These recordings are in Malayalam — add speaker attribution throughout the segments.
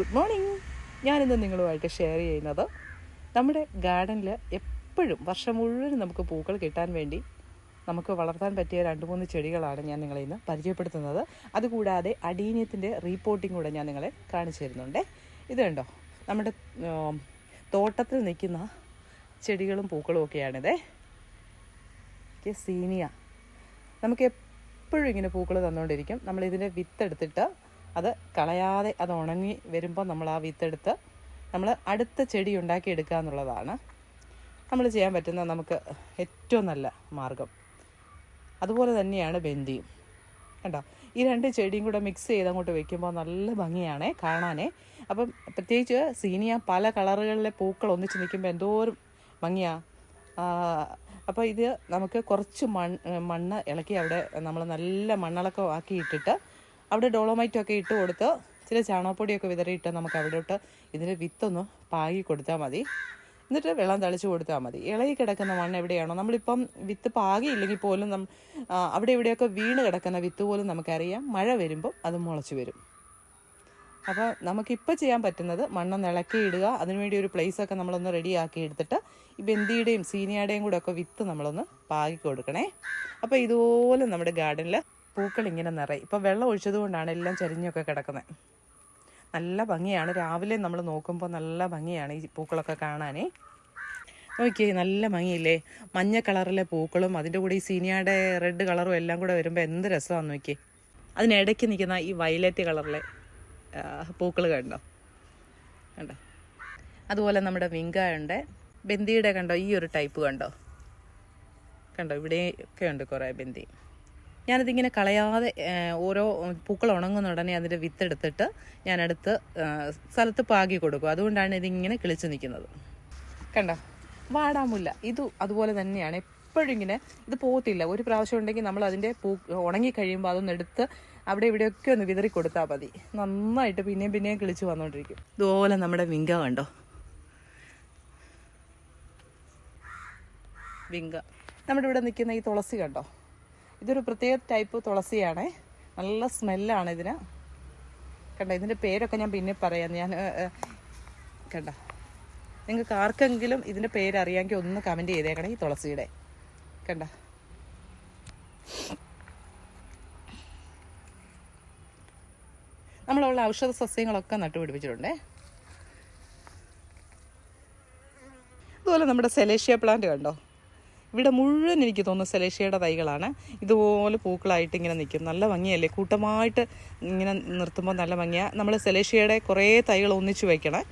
Speaker 1: ഗുഡ് മോർണിംഗ് ഞാനിന്ന് നിങ്ങളുമായിട്ട് ഷെയർ ചെയ്യുന്നത് നമ്മുടെ ഗാർഡനിൽ എപ്പോഴും വർഷം മുഴുവനും നമുക്ക് പൂക്കൾ കിട്ടാൻ വേണ്ടി നമുക്ക് വളർത്താൻ പറ്റിയ രണ്ട് മൂന്ന് ചെടികളാണ് ഞാൻ നിങ്ങളെ ഇന്ന് പരിചയപ്പെടുത്തുന്നത്. അതുകൂടാതെ അടീനിയത്തിന്റെ റീപ്പോർട്ടിംഗ് കൂടെ ഞാൻ നിങ്ങളെ കാണിച്ചു തരുന്നുണ്ട്. ഇത് കണ്ടോ? നമ്മുടെ തോട്ടത്തിൽ നിൽക്കുന്ന ചെടികളും പൂക്കളും ഒക്കെയാണിത്. സീനിയ. നമുക്ക് എപ്പോഴും ഇങ്ങനെ പൂക്കൾ തന്നുകൊണ്ടിരിക്കും. നമ്മൾ ഇതിന്റെ വിത്തെടുത്തിട്ട് അത് കളയാതെ അത് ഉണങ്ങി വരുമ്പോൾ നമ്മൾ ആ വിത്തെടുത്ത് നമ്മൾ അടുത്ത ചെടി ഉണ്ടാക്കിയെടുക്കുക എന്നുള്ളതാണ്. നമ്മൾ ചെയ്യാൻ പറ്റുന്ന നമുക്ക് ഏറ്റവും നല്ല മാർഗം. അതുപോലെ തന്നെയാണ് ബന്ദിയും കണ്ടോ? ഈ രണ്ട് ചെടിയും കൂടെ മിക്സ് ചെയ്ത് അങ്ങോട്ട് വെക്കുമ്പോൾ നല്ല ഭംഗിയാണേ കാണാനേ. അപ്പം പ്രത്യേകിച്ച് സീനിയ പല കളറുകളിലെ പൂക്കൾ ഒന്നിച്ച് നിൽക്കുമ്പോൾ എന്തോരം ഭംഗിയാ. അപ്പോൾ ഇത് നമുക്ക് കുറച്ച് മണ്ണ് മണ്ണ് ഇളക്കി അവിടെ നമ്മൾ നല്ല മണ്ണിളക്കം ആക്കി ഇട്ടിട്ട് അവിടെ ഡോളോമൈറ്റൊക്കെ ഇട്ട് കൊടുത്ത് ചില ചാണകപ്പൊടിയൊക്കെ വിതറിയിട്ട് നമുക്ക് അവിടോട്ട് ഇതിന്റെ വിത്തൊന്ന് പാകി കൊടുത്താൽ മതി. എന്നിട്ട് വെള്ളം തളിച്ചു കൊടുത്താൽ മതി. ഇളകി കിടക്കുന്ന മണ്ണ് എവിടെയാണോ? നമ്മളിപ്പം വിത്ത് പാകിയില്ലെങ്കിൽ പോലും നം അവിടെ ഇവിടെയൊക്കെ വീണ് കിടക്കുന്ന വിത്ത് പോലും നമുക്കറിയാം. മഴ വരുമ്പോൾ അത് മുളച്ചു വരും. അപ്പോൾ നമുക്കിപ്പോൾ ചെയ്യാൻ പറ്റുന്നത് മണ്ണൊന്ന് ഇളക്കി ഇടുക. അതിനുവേണ്ടി ഒരു പ്ലേസ് ഒക്കെ നമ്മളൊന്ന് റെഡിയാക്കി എടുത്തിട്ട് ഈ ബന്ദിയുടെയും സീനിയയുടെയും കൂടെ ഒക്കെ വിത്ത് നമ്മളൊന്ന് പാകി കൊടുക്കണേ. അപ്പോൾ ഇതുപോലെ നമ്മുടെ ഗാർഡനിൽ പൂക്കൾ ഇങ്ങനെ നിറയും. ഇപ്പോൾ വെള്ളം ഒഴിച്ചത് കൊണ്ടാണ് എല്ലാം ചരിഞ്ഞൊക്കെ കിടക്കുന്നത് നല്ല ഭംഗിയാണ്. രാവിലെ നമ്മൾ നോക്കുമ്പോൾ നല്ല ഭംഗിയാണ് ഈ പൂക്കളൊക്കെ കാണാനേ. നോക്കിയേ നല്ല ഭംഗിയില്ലേ? മഞ്ഞ കളറിലെ പൂക്കളും അതിന്റെ കൂടെ ഈ സീനിയയുടെ റെഡ് കളറും എല്ലാം കൂടെ വരുമ്പോൾ എന്ത് രസമാണെന്ന് നോക്കിയേ. അതിനിടയ്ക്ക് നിൽക്കുന്ന ഈ വയലറ്റ് കളറിലെ പൂക്കൾ കണ്ടോ? കണ്ടോ? അതുപോലെ നമ്മുടെ വിങ്കായുണ്ട്. ബന്ദിയുടെ കണ്ടോ? ഈ ഒരു ടൈപ്പ് കണ്ടോ? കണ്ടോ? ഇവിടെയൊക്കെ ഉണ്ട് കുറേ ബന്ദി. ഞാനതിങ്ങനെ കളയാതെ ഓരോ പൂക്കൾ ഉണങ്ങുന്ന ഉടനെ അതിന്റെ വിത്തെടുത്തിട്ട് ഞാനടുത്ത് സ്ഥലത്ത് പാകി കൊടുക്കും. അതുകൊണ്ടാണ് ഇതിങ്ങനെ കിളിച്ച് നിൽക്കുന്നത്. കണ്ടോ? വാടാമുല്ല. ഇത് അതുപോലെ തന്നെയാണ്. എപ്പോഴും ഇങ്ങനെ ഇത് പോകത്തില്ല. ഒരു പ്രാവശ്യം ഉണ്ടെങ്കിൽ നമ്മൾ അതിന്റെ പൂ ഉണങ്ങി കഴിയുമ്പോൾ അതൊന്ന് എടുത്ത് അവിടെ ഇവിടെയൊക്കെ ഒന്ന് വിതറി കൊടുത്താൽ മതി. നന്നായിട്ട് പിന്നെയും പിന്നെയും കിളിച്ച് വന്നുകൊണ്ടിരിക്കും ഇതുപോലെ നമ്മുടെ വിങ്ക കണ്ടോ? വിങ്ക. നമ്മുടെ ഇവിടെ നിൽക്കുന്ന ഈ തുളസി കണ്ടോ? ഇതൊരു പ്രത്യേക ടൈപ്പ് തുളസിയാണ്. നല്ല സ്മെല്ലാണ് ഇതിന്. കണ്ട ഇതിന്റെ പേരൊക്കെ ഞാൻ പിന്നെ പറയാം. ഞാൻ കണ്ടോ? നിങ്ങൾക്ക് ആർക്കെങ്കിലും ഇതിന്റെ പേരറിയാമെങ്കിൽ ഒന്ന് കമന്റ് ചെയ്തേക്കണേ ഈ തുളസിയുടെ. കണ്ട? നമ്മളുള്ള ഔഷധ സസ്യങ്ങളൊക്കെ നട്ടുപിടിപ്പിച്ചിട്ടുണ്ടേ അതുപോലെ നമ്മുടെ സെലേഷ്യ പ്ലാന്റ് കണ്ടോ? ഇവിടെ മുഴുവൻ എനിക്ക് തോന്നുന്നു സെലേഷ്യയുടെ തൈകളാണ്. ഇതുപോലെ പൂക്കളായിട്ട് ഇങ്ങനെ നിൽക്കും. നല്ല ഭംഗിയല്ലേ? കൂട്ടമായിട്ട് ഇങ്ങനെ നിർത്തുമ്പോൾ നല്ല ഭംഗിയാണ് നമ്മൾ സെലേഷ്യയുടെ കുറേ തൈകൾ ഒന്നിച്ച് വയ്ക്കണേ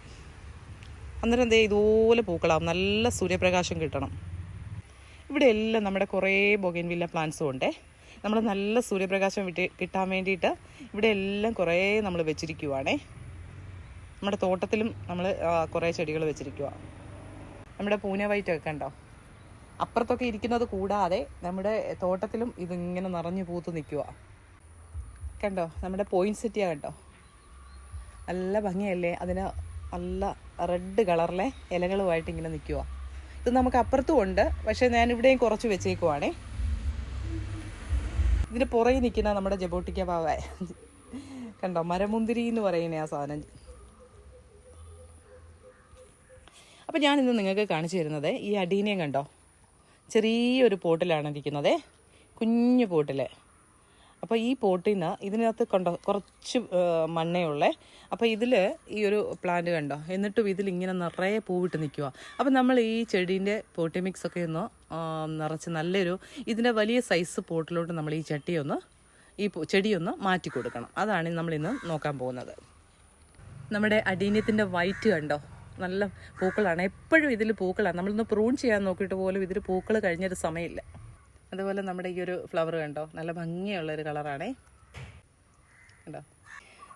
Speaker 1: അന്നേരം എന്തേ ഇതുപോലെ പൂക്കളാവും. നല്ല സൂര്യപ്രകാശം കിട്ടണം. ഇവിടെ എല്ലാം നമ്മുടെ കുറേ ബൊഗൻവില്ല പ്ലാന്റ്സും ഉണ്ടേ. നമ്മൾ നല്ല സൂര്യപ്രകാശം കിട്ടാൻ വേണ്ടിയിട്ട് ഇവിടെ എല്ലാം കുറേ നമ്മൾ വെച്ചിരിക്കുവാണേ. നമ്മുടെ തോട്ടത്തിലും നമ്മൾ കുറേ ചെടികൾ വെച്ചിരിക്കുക നമ്മുടെ പൂനെ വൈറ്റൊക്കെ ഉണ്ടോ അപ്പുറത്തൊക്കെ ഇരിക്കുന്നത് കൂടാതെ നമ്മുടെ തോട്ടത്തിലും ഇതിങ്ങനെ നിറഞ്ഞു പൂത്ത് നിൽക്കുക കണ്ടോ? നമ്മുടെ പോയിന്റ് സെറ്റിയാ കണ്ടോ? നല്ല ഭംഗിയല്ലേ? അതിന് നല്ല റെഡ് കളറിലെ ഇലകളുമായിട്ട് ഇങ്ങനെ നിൽക്കുക ഇത് നമുക്ക് അപ്പുറത്തും ഉണ്ട്. പക്ഷേ ഞാൻ ഇവിടെയും കുറച്ച് വെച്ചേക്കുവാണേ. ഇതിന് പുറകെ നിൽക്കുന്ന നമ്മുടെ ജബോട്ടിക്ക പാവ. കണ്ടോ? മരമുന്തിരി എന്ന് പറയുന്ന ആ സാധനം. അപ്പം ഞാനിന്ന് നിങ്ങൾക്ക് കാണിച്ചു തരുന്നത് ഈ അടീനയും കണ്ടോ? ചെറിയൊരു പോട്ടിലാണ് ഇരിക്കുന്നത്. കുഞ്ഞു പോട്ടിൽ അപ്പോൾ ഈ പോട്ടിൽ നിന്ന് ഇതിനകത്ത് കണ്ടോ കുറച്ച് മണ്ണേ ഉള്ളേ അപ്പോൾ ഇതിൽ ഈ ഒരു പ്ലാന്റ് കണ്ടോ? എന്നിട്ടും ഇതിൽ ഇങ്ങനെ നിറയെ പൂവിട്ട് നിൽക്കുക അപ്പോൾ നമ്മൾ ഈ ചെടീന്റെ പോട്ടി മിക്സ് ഒക്കെ ഒന്ന് നിറച്ച് നല്ലൊരു ഇതിന്റെ വലിയ സൈസ് പോട്ടിലോട്ട് നമ്മൾ ഈ ചട്ടിയൊന്ന് ഈ ചെടിയൊന്ന് മാറ്റി കൊടുക്കണം. അതാണ് നമ്മളിന്ന് നോക്കാൻ പോകുന്നത്. നമ്മുടെ അടീനത്തിന്റെ വൈറ്റ് കണ്ടോ? നല്ല പൂക്കളാണ്. എപ്പോഴും ഇതിൽ പൂക്കളാണ് നമ്മളൊന്ന് പ്രൂൺ ചെയ്യാൻ നോക്കിയിട്ട് പോലും ഇതിൽ പൂക്കൾ കഴിഞ്ഞൊരു സമയമില്ല. അതുപോലെ നമ്മുടെ ഈ ഒരു ഫ്ലവർ കണ്ടോ? നല്ല ഭംഗിയുള്ള ഒരു കളറാണേ. കണ്ടോ?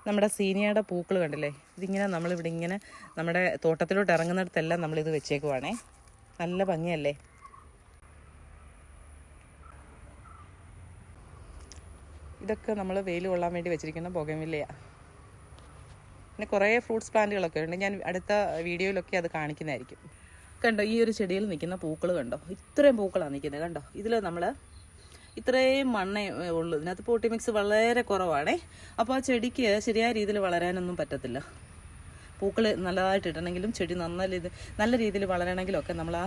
Speaker 1: നമ്മുടെ സീനിയയുടെ പൂക്കൾ കണ്ടില്ലേ? ഇതിങ്ങനെ നമ്മളിവിടെ ഇങ്ങനെ നമ്മുടെ തോട്ടത്തിലോട്ട് ഇറങ്ങുന്നിടത്തെല്ലാം നമ്മളിത് വെച്ചേക്കുവാണേ. നല്ല ഭംഗിയല്ലേ? ഇതൊക്കെ നമ്മൾ വെയിൽ കൊള്ളാൻ വേണ്ടി വെച്ചിരിക്കുന്ന ബൊഗമില്ലയാണ് പിന്നെ കുറേ ഫ്രൂട്ട്സ് പ്ലാന്റുകളൊക്കെ ഉണ്ട്. ഞാൻ അടുത്ത വീഡിയോയിലൊക്കെ അത് കാണിക്കുന്നതായിരിക്കും. കണ്ടോ ഈ ഒരു ചെടിയിൽ നിൽക്കുന്ന പൂക്കൾ കണ്ടോ? ഇത്രയും പൂക്കളാണ് നിൽക്കുന്നത് കണ്ടോ? ഇതിൽ നമ്മൾ ഇത്രയും മണ്ണേ ഉള്ളു. ഇതിനകത്ത് പോട്ടി മിക്സ് വളരെ കുറവാണേ. അപ്പോൾ ആ ചെടിക്ക് ശരിയായ രീതിയിൽ വളരാനൊന്നും പറ്റത്തില്ല. പൂക്കൾ നല്ലതായിട്ട് ഇടണമെങ്കിലും ചെടി നല്ല ഇത് നല്ല രീതിയിൽ വളരണമെങ്കിലും ഒക്കെ നമ്മൾ ആ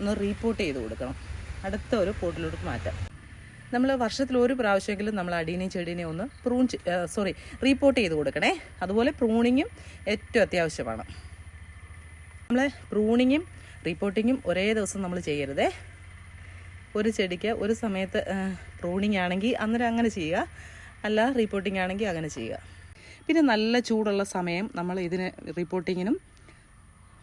Speaker 1: ഒന്ന് റീപ്പോർട്ട് ചെയ്ത് കൊടുക്കണം. അടുത്ത ഒരു പോട്ടിലോട്ട് മാറ്റാം. നമ്മൾ വർഷത്തിൽ ഒരു പ്രാവശ്യമെങ്കിലും നമ്മൾ അടീനെയും ചെടീനെയും ഒന്ന് പ്രൂൺ സോറി റീപ്പോർട്ട് ചെയ്ത് കൊടുക്കണേ. അതുപോലെ പ്രൂണിങ്ങും ഏറ്റവും അത്യാവശ്യമാണ്. നമ്മൾ പ്രൂണിങ്ങും റീപ്പോർട്ടിങ്ങും ഒരേ ദിവസം നമ്മൾ ചെയ്യരുതേ. ഒരു ചെടിക്ക് ഒരു സമയത്ത് പ്രൂണിങ് ആണെങ്കിൽ അന്നേരം അങ്ങനെ ചെയ്യുക. അല്ല റിപ്പോർട്ടിംഗ് ആണെങ്കിൽ അങ്ങനെ ചെയ്യുക. പിന്നെ നല്ല ചൂടുള്ള സമയം നമ്മൾ ഇതിന് റിപ്പോർട്ടിങ്ങിനും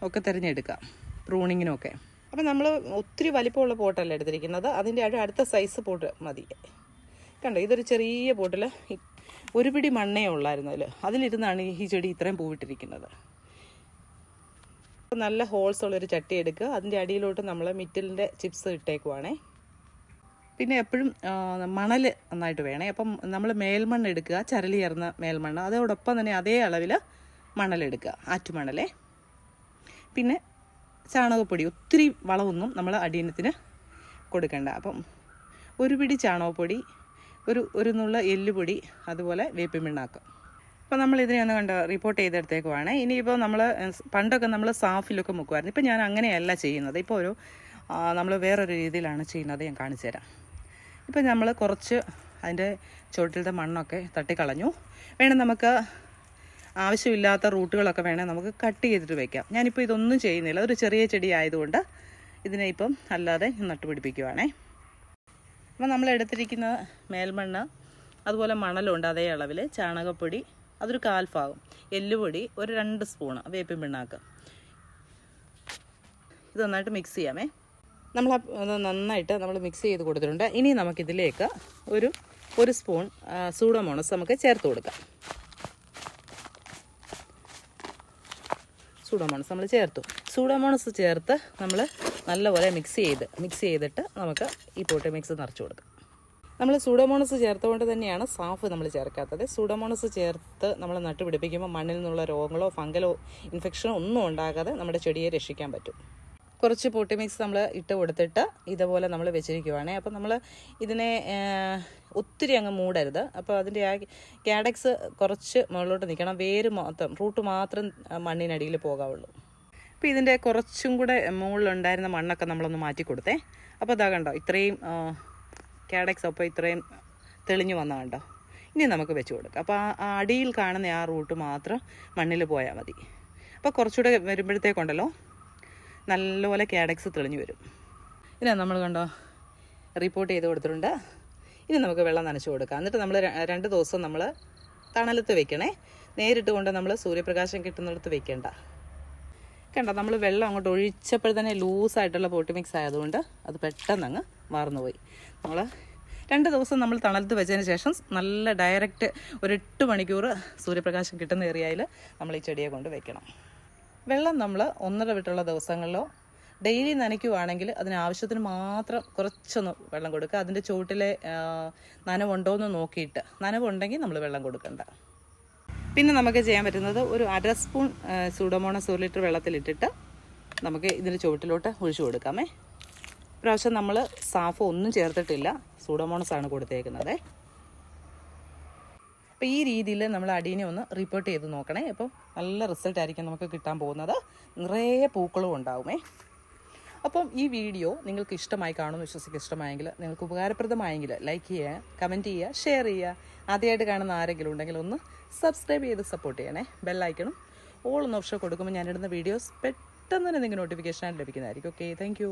Speaker 1: ഒക്കെ തിരഞ്ഞെടുക്കാം. പ്രൂണിങ്ങിനും ഒക്കെ അപ്പം നമ്മൾ ഒത്തിരി വലിപ്പമുള്ള പോട്ടല്ല എടുത്തിരിക്കുന്നത്? അതിന്റെ അടുത്ത സൈസ് പോട്ട് മതി. കണ്ടോ? ഇതൊരു ചെറിയ പോട്ടിൽ ഒരു പിടി മണ്ണേ ഉള്ളായിരുന്നു അതിൽ അതിലിരുന്നാണ് ഈ ചെടി ഇത്രയും പൂവിട്ടിരിക്കുന്നത്. നല്ല ഹോൾസ് ഉള്ളൊരു ചട്ടി എടുക്കുക അതിന്റെ അടിയിലോട്ട് നമ്മൾ മിറ്റലിന്റെ ചിപ്സ് ഇട്ടേക്കുവാണേ. പിന്നെ എപ്പോഴും മണൽ നന്നായിട്ട് വേണേ. അപ്പം നമ്മൾ മേൽമണ്ണ് എടുക്കുക ചരലി ചേർന്ന മേൽമണ്ണ്. അതോടൊപ്പം തന്നെ അതേ അളവിൽ മണലെടുക്കുക. ആറ്റുമണലേ. പിന്നെ ചാണകപ്പൊടി ഒത്തിരി വളമൊന്നും നമ്മൾ അടിയനത്തിന് കൊടുക്കേണ്ട. അപ്പം ഒരു പിടി ചാണകപ്പൊടി ഒരു ഒരു നുള്ള എല്ലുപൊടി അതുപോലെ വേപ്പിൻ അപ്പോൾ നമ്മൾ ഇതിനെ ഒന്ന് കണ്ട റിപ്പോർട്ട് ചെയ്തെടുത്തേക്കുവാണ്. ഇനിയിപ്പോൾ നമ്മൾ പണ്ടൊക്കെ നമ്മൾ സാഫിലൊക്കെ മുക്കുമായിരുന്നു ഇപ്പം ഞാൻ അങ്ങനെയല്ല ചെയ്യുന്നത്. ഇപ്പോൾ ഒരു നമ്മൾ വേറൊരു രീതിയിലാണ് ചെയ്യുന്നത് ഞാൻ കാണിച്ചു തരാം. ഇപ്പം നമ്മൾ കുറച്ച് അതിന്റെ ചുവട്ടിലത്തെ മണ്ണൊക്കെ തട്ടിക്കളഞ്ഞു. വേണം നമുക്ക് ആവശ്യമില്ലാത്ത റൂട്ടുകളൊക്കെ വേണേൽ നമുക്ക് കട്ട് ചെയ്തിട്ട് വെക്കാം. ഞാനിപ്പോൾ ഇതൊന്നും ചെയ്യുന്നില്ല. ഒരു ചെറിയ ചെടി ആയതുകൊണ്ട് ഇതിനെ ഇപ്പം അല്ലാതെ നട്ടുപിടിപ്പിക്കുവാണേ അപ്പം നമ്മൾ എടുത്തിരിക്കുന്ന മേൽമണ്ണ് അതുപോലെ മണലുണ്ട് അതേ അളവിൽ ചാണകപ്പൊടി അതൊരു കാൽഭാഗം എല്ലുപൊടി ഒരു രണ്ട് സ്പൂണ് വേപ്പിൻ പിണ്ണാക്ക്. ഇത് നന്നായിട്ട് മിക്സ് ചെയ്യാമേ. നമ്മൾ നന്നായിട്ട് നമ്മൾ മിക്സ് ചെയ്ത് കൊടുത്തിട്ടുണ്ട്. ഇനി നമുക്കിതിലേക്ക് ഒരു ഒരു സ്പൂൺ സൂഡോമോണസ് നമുക്ക് ചേർത്ത് കൊടുക്കാം. സൂഡോമോണസ് നമ്മൾ ചേർത്തു. സൂഡോമോണസ് ചേർത്ത് നമ്മൾ നല്ലപോലെ മിക്സ് ചെയ്ത് മിക്സ് ചെയ്തിട്ട് നമുക്ക് ഈ പോട്ടി മിക്സ് നിറച്ച് കൊടുക്കാം. നമ്മൾ സൂഡോമോണസ് ചേർത്തുകൊണ്ട് തന്നെയാണ് സാഫ് നമ്മൾ ചേർക്കാത്തത്. സൂഡോമോണസ് ചേർത്ത് നമ്മൾ നട്ടുപിടിപ്പിക്കുമ്പോൾ മണ്ണിൽ നിന്നുള്ള രോഗങ്ങളോ ഫംഗലോ ഇൻഫെക്ഷനോ ഒന്നും ഉണ്ടാകാതെ നമ്മുടെ ചെടിയെ രക്ഷിക്കാൻ പറ്റും. കുറച്ച് പൊട്ടി മിക്സ് നമ്മൾ ഇട്ട് കൊടുത്തിട്ട് ഇതുപോലെ നമ്മൾ വെച്ചിരിക്കുവാണേ. അപ്പം നമ്മൾ ഇതിനെ ഒത്തിരി അങ്ങ് മൂടരുത്. അപ്പോൾ അതിന്റെ ആ കാഡക്സ് കുറച്ച് മുകളിലോട്ട് നിൽക്കണം വേര് മാത്രം റൂട്ട് മാത്രം മണ്ണിനടിയിൽ പോകാവുള്ളൂ. അപ്പോൾ ഇതിന്റെ കുറച്ചും കൂടെ മുകളിലുണ്ടായിരുന്ന മണ്ണൊക്കെ നമ്മളൊന്ന് മാറ്റി കൊടുത്തേ. അപ്പോൾ അതാ കണ്ടോ ഇത്രയും കാഡക്സ് അപ്പോൾ ഇത്രയും തെളിഞ്ഞു വന്ന കണ്ടോ? ഇനി നമുക്ക് വെച്ച് കൊടുക്കാം. അപ്പോൾ ആ അടിയിൽ കാണുന്ന ആ റൂട്ട് മാത്രം മണ്ണിൽ പോയാൽ മതി. അപ്പോൾ കുറച്ചുകൂടെ വരുമ്പോഴത്തേക്കുണ്ടല്ലോ നല്ലപോലെ കാഡക്സ് തെളിഞ്ഞു വരും. ഇനി നമ്മൾ കണ്ടോ റിപ്പോർട്ട് ചെയ്ത് കൊടുത്തിട്ടുണ്ട്. ഇനി നമുക്ക് വെള്ളം നനച്ചു കൊടുക്കാം. എന്നിട്ട് നമ്മൾ രണ്ട് ദിവസം നമ്മൾ തണലത്ത് വെക്കണേ. നേരിട്ട് കൊണ്ട് നമ്മൾ സൂര്യപ്രകാശം കിട്ടുന്നിടത്ത് വെക്കേണ്ട. കണ്ട നമ്മൾ വെള്ളം അങ്ങോട്ട് ഒഴിച്ചപ്പോൾ തന്നെ ലൂസായിട്ടുള്ള പോട്ടി മിക്സ് ആയതുകൊണ്ട് അത് പെട്ടെന്ന് അങ്ങ് മറന്നുപോയി. നമ്മൾ രണ്ട് ദിവസം നമ്മൾ തണലത്ത് വെച്ചതിന് ശേഷം നല്ല ഡയറക്റ്റ് ഒരു എട്ട് മണിക്കൂർ സൂര്യപ്രകാശം കിട്ടുന്ന ഏരിയയിൽ നമ്മൾ ഈ ചെടിയെ കൊണ്ട് വെക്കണം. വെള്ളം നമ്മൾ ഒന്നര വിട്ടുള്ള ദിവസങ്ങളിലോ ഡെയിലി നനയ്ക്കുവാണെങ്കിൽ അതിന് ആവശ്യത്തിന് മാത്രം കുറച്ചൊന്ന് വെള്ളം കൊടുക്കുക. അതിന്റെ ചുവട്ടിലെ നനവുണ്ടോ എന്ന് നോക്കിയിട്ട് നനവുണ്ടെങ്കിൽ നമ്മൾ വെള്ളം കൊടുക്കണ്ട. പിന്നെ നമുക്ക് ചെയ്യാൻ പറ്റുന്നത് ഒരു അര സ്പൂൺ സൂഡോമോണസ് ഒരു ലിറ്റർ വെള്ളത്തിലിട്ടിട്ട് നമുക്ക് ഇതിന്റെ ചുവട്ടിലോട്ട് ഒഴിച്ചു കൊടുക്കാമേ. പ്രാവശ്യം നമ്മൾ സാഫ് ഒന്നും ചേർത്തിട്ടില്ല. സൂഡോമോണസ് ആണ് കൊടുത്തേക്കുന്നത്. അപ്പോൾ ഈ രീതിയിൽ നമ്മൾ അടീനെ ഒന്ന് റിപ്പോർട്ട് ചെയ്ത് നോക്കണേ. അപ്പോൾ നല്ല റിസൾട്ട് ആയിരിക്കും നമുക്ക് കിട്ടാൻ പോകുന്നത്. നിറയെ പൂക്കളും ഉണ്ടാവുമേ. അപ്പം ഈ വീഡിയോ നിങ്ങൾക്ക് ഇഷ്ടമായി കാണുമെന്ന് വിശ്വസിക്കുക. ഇഷ്ടമായെങ്കിൽ നിങ്ങൾക്ക് ഉപകാരപ്രദമായെങ്കിൽ ലൈക്ക് ചെയ്യുക കമന്റ് ചെയ്യുക ഷെയർ ചെയ്യുക. ആദ്യമായിട്ട് കാണുന്ന ആരെങ്കിലും ഉണ്ടെങ്കിൽ ഒന്ന് സബ്സ്ക്രൈബ് ചെയ്ത് സപ്പോർട്ട് ചെയ്യണേ. ബെല്ലൈക്കണം ഓൾ ഒന്ന് ഓപ്ഷൻ കൊടുക്കുമ്പോൾ ഞാനിടുന്ന വീഡിയോസ് പെട്ടെന്ന് തന്നെ നിങ്ങൾക്ക് നോട്ടിഫിക്കേഷൻ ലഭിക്കുന്നതായിരിക്കും. Okay thank